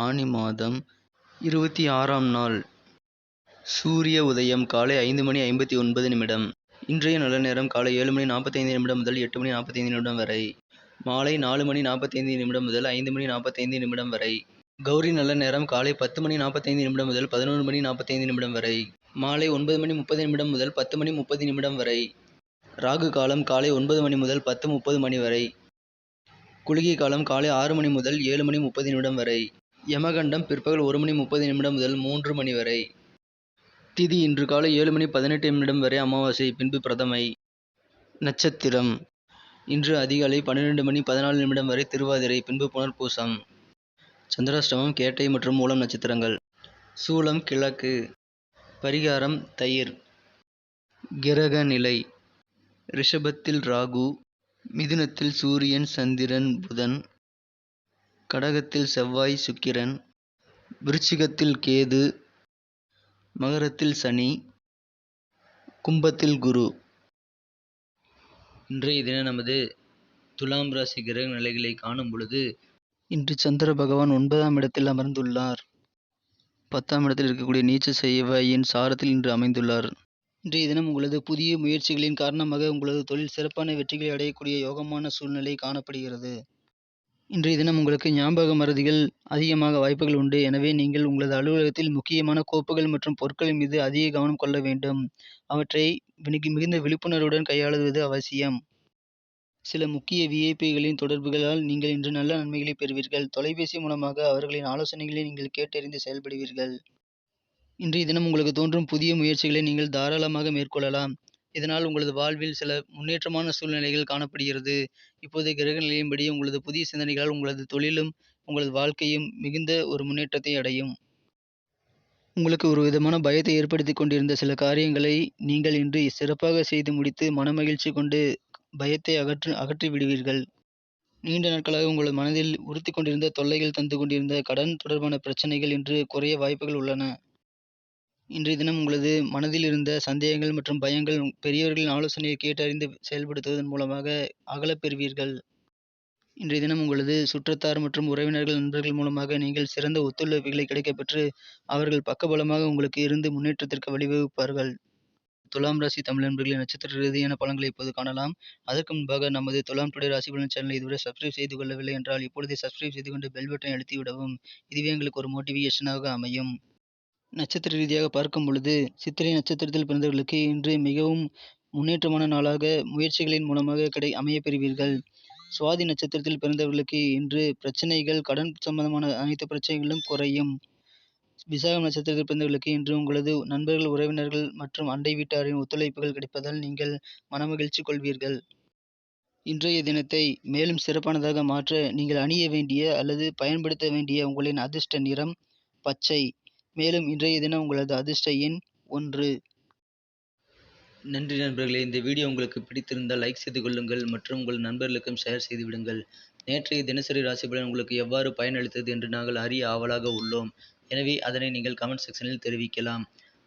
ஆனி மாதம் இருபத்தி ஆறாம் நாள். சூரிய உதயம் காலை ஐந்து மணி ஐம்பத்தி ஒன்பது நிமிடம். இன்றைய நல்ல நேரம் காலை ஏழு மணி நாற்பத்தைந்து நிமிடம் முதல் எட்டு மணி நாற்பத்தைந்து நிமிடம் வரை. மாலை நாலு மணி நாற்பத்தைந்து நிமிடம் முதல் ஐந்து மணி நாற்பத்தைந்து நிமிடம் வரை. கௌரி நல்ல நேரம் காலை பத்து மணி நாற்பத்தைந்து நிமிடம் முதல் பதினொன்று மணி நாற்பத்தைந்து நிமிடம் வரை. மாலை ஒன்பது மணி முப்பது நிமிடம் முதல் பத்து மணி முப்பது நிமிடம் வரை. ராகு காலம் காலை ஒன்பது மணி முதல் பத்து முப்பது மணி வரை. குளிகை காலம் காலை ஆறு மணி முதல் ஏழு மணி முப்பது நிமிடம் வரை. யமகண்டம் பிற்பகல் ஒரு மணி முப்பது நிமிடம் முதல் மூன்று மணி வரை. திதி இன்று காலை ஏழு மணி பதினெட்டு நிமிடம் வரை அமாவாசை பின்பு பிரதமை. நட்சத்திரம். இன்று அதிகாலை பன்னிரெண்டு மணி பதினாலு நிமிடம் வரை திருவாதிரை பின்பு புனர்பூசம். சந்திராஷ்டமம் கேட்டை மற்றும் மூலம் நட்சத்திரங்கள். சூலம் கிழக்கு. பரிகாரம் தயிர். கிரக நிலை. ரிஷபத்தில் ராகு. மிதுனத்தில் சூரியன் சந்திரன் புதன். கடகத்தில் செவ்வாய் சுக்கிரன் விருச்சிகத்தில் கேது மகரத்தில் சனி கும்பத்தில் குரு. இன்றைய தினம் நமது துலாம் ராசி கிரக நிலைகளை காணும் பொழுது இன்று சந்திர பகவான் ஒன்பதாம் இடத்தில் அமர்ந்துள்ளார். பத்தாம் இடத்தில் இருக்கக்கூடிய நீச்ச செவ்வாயின் சாரத்தில் இன்று அமைந்துள்ளார். இன்றைய தினம் உங்களது புதிய முயற்சிகளின் காரணமாக உங்களது தொழில் சிறப்பான வெற்றிகளை அடையக்கூடிய யோகமான சூழ்நிலை காணப்படுகிறது. இன்றைய தினம் உங்களுக்கு ஞாபக மறதிகள் அதிகமாக வாய்ப்புகள் உண்டு. எனவே நீங்கள் உங்களது அலுவலகத்தில் முக்கியமான கோப்புகள் மற்றும் பொருட்களின் மீது அதிக கவனம் கொள்ள வேண்டும். அவற்றை மிகுந்த விழிப்புணர்வுடன் கையாளுவது அவசியம். சில முக்கிய விஐபிகளின் தொடர்புகளால் நீங்கள் இன்று நல்ல நன்மைகளை பெறுவீர்கள். தொலைபேசி மூலமாக அவர்களின் ஆலோசனைகளை நீங்கள் கேட்டறிந்து செயல்படுவீர்கள். இன்றைய தினம் உங்களுக்கு தோன்றும் புதிய முயற்சிகளை நீங்கள் தாராளமாக மேற்கொள்ளலாம். இதனால் உங்களது வாழ்வில் சில முன்னேற்றமான சூழ்நிலைகள் காணப்படுகிறது. இப்போதைய கிரக நிலையின்படி உங்களது புதிய சிந்தனைகளால் உங்களது தொழிலும் உங்களது வாழ்க்கையும் மிகுந்த ஒரு முன்னேற்றத்தை அடையும். உங்களுக்கு ஒரு விதமான பயத்தை ஏற்படுத்தி கொண்டிருந்த சில காரியங்களை நீங்கள் இன்று சிறப்பாக செய்து முடித்து மனமகிழ்ச்சி கொண்டு பயத்தை அகற்று அகற்றி விடுவீர்கள். நீண்ட நாட்களாக உங்களது மனதில் உறுத்தி கொண்டிருந்த தொல்லைகள் தந்து கொண்டிருந்த கடன் தொடர்பான பிரச்சனைகள் இன்று குறைய வாய்ப்புகள் உள்ளன. இன்றைய தினம் உங்களது மனதில் இருந்த சந்தேகங்கள் மற்றும் பயங்கள் பெரியவர்களின் ஆலோசனையை கேட்டறிந்து செயல்படுத்துவதன் மூலமாக அகலப் பெறுவீர்கள். இன்றைய தினம் உங்களது சுற்றத்தார் மற்றும் உறவினர்கள் நண்பர்கள் மூலமாக நீங்கள் சிறந்த ஒத்துழைப்புகளை கிடைக்கப்பெற்று அவர்கள் பக்கபலமாக உங்களுக்கு இருந்து முன்னேற்றத்திற்கு வழிவகுப்பார்கள். துலாம் ராசி தமிழ் நண்பர்களின் நட்சத்திர ரீதியான பலன்களை இப்போது காணலாம். அதற்கு முன்பாக நமது துலாம் டுடே ராசி பலன் சேனலை இதுவரை சப்ஸ்கிரைப் செய்து கொள்ளவில்லை என்றால் இப்பொழுதே சப்ஸ்கிரைப் செய்து கொண்டு பெல் பட்டனை அழுத்தி விடவும். இதுவே எங்களுக்கு ஒரு மோட்டிவேஷனாக அமையும். நட்சத்திர ரீதியாக பார்க்கும் பொழுது சித்திரை நட்சத்திரத்தில் பிறந்தவர்களுக்கு இன்று மிகவும் முன்னேற்றமான நாளாக முயற்சிகளின் மூலமாக கிடை அமையப் பெறுவீர்கள். சுவாதி நட்சத்திரத்தில் பிறந்தவர்களுக்கு இன்று பிரச்சனைகள் கடன் சம்பந்தமான அனைத்து பிரச்சனைகளும் குறையும். விசாகம் நட்சத்திரத்தில் பிறந்தவர்களுக்கு இன்று உங்களது நண்பர்கள் உறவினர்கள் மற்றும் அண்டை வீட்டாரின் ஒத்துழைப்புகள் கிடைப்பதால் நீங்கள் மனமகிழ்ச்சி கொள்வீர்கள். இன்றைய தினத்தை மேலும் சிறப்பானதாக மாற்ற நீங்கள் அணிய வேண்டிய அல்லது பயன்படுத்த வேண்டிய உங்களின் அதிர்ஷ்ட நிறம் பச்சை. மேலும் இன்றைய தினம் உங்களது அதிர்ஷ்ட எண் ஒன்று. நன்றி நண்பர்களே இந்த வீடியோ உங்களுக்கு பிடித்திருந்தால் லைக் செய்து கொள்ளுங்கள் மற்றும் உங்கள் நண்பர்களுக்கும் ஷேர் செய்து விடுங்கள். நேற்றைய தினசரி ராசி பலன் உங்களுக்கு எவ்வாறு பயனளித்தது என்று நாங்கள் அறிய ஆவலாக உள்ளோம். எனவே அதனை நீங்கள் கமெண்ட் செக்ஷனில் தெரிவிக்கலாம்.